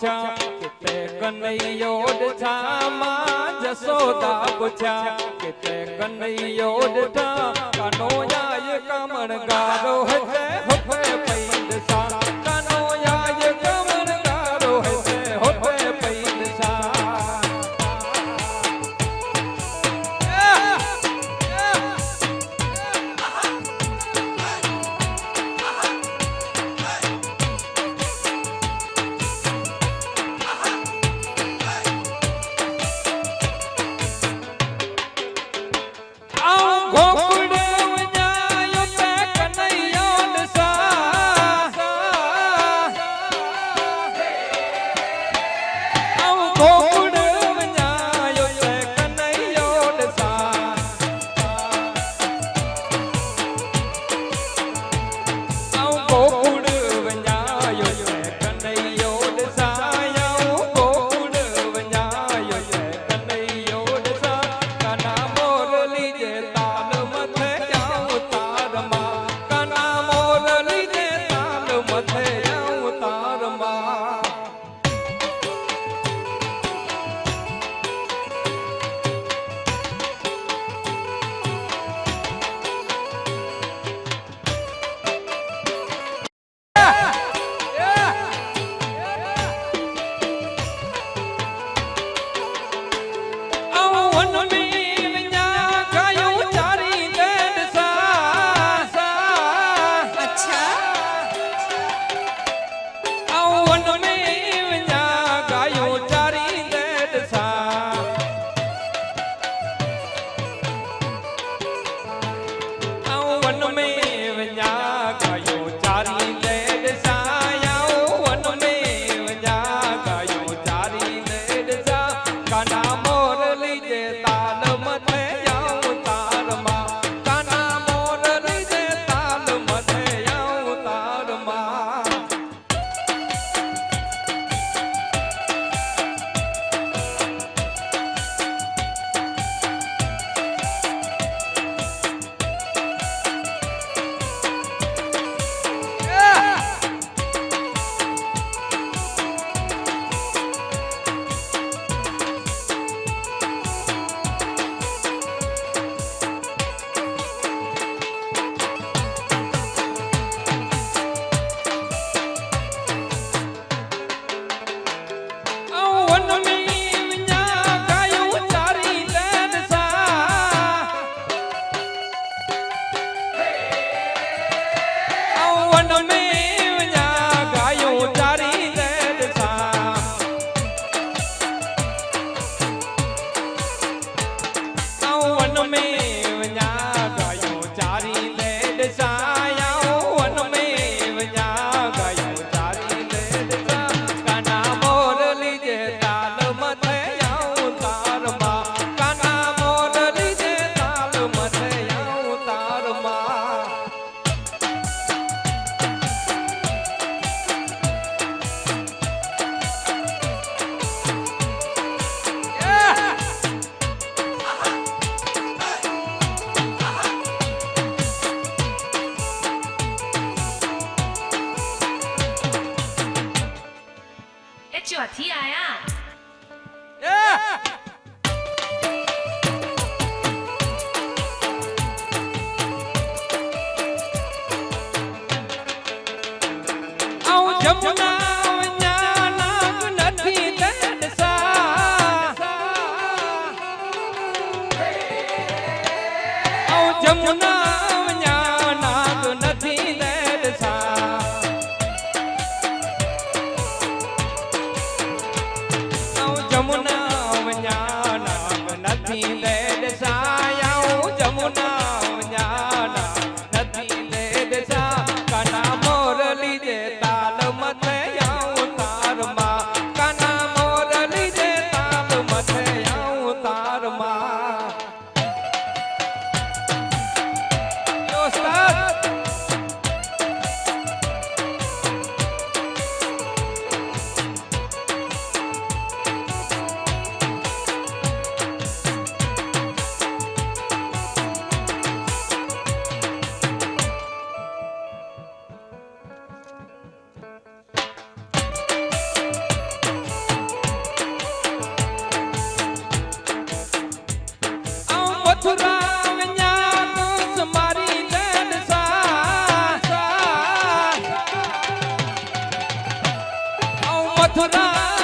પૂછ્યા કે કનૈયોડ છામાં જસોદા પૂછ્યા કે તે કનૈયોડ ઠા કનોયાય કમણ ગારો હતે હફે પૈદસા એ ચોથી આયા. જમુના મથુરા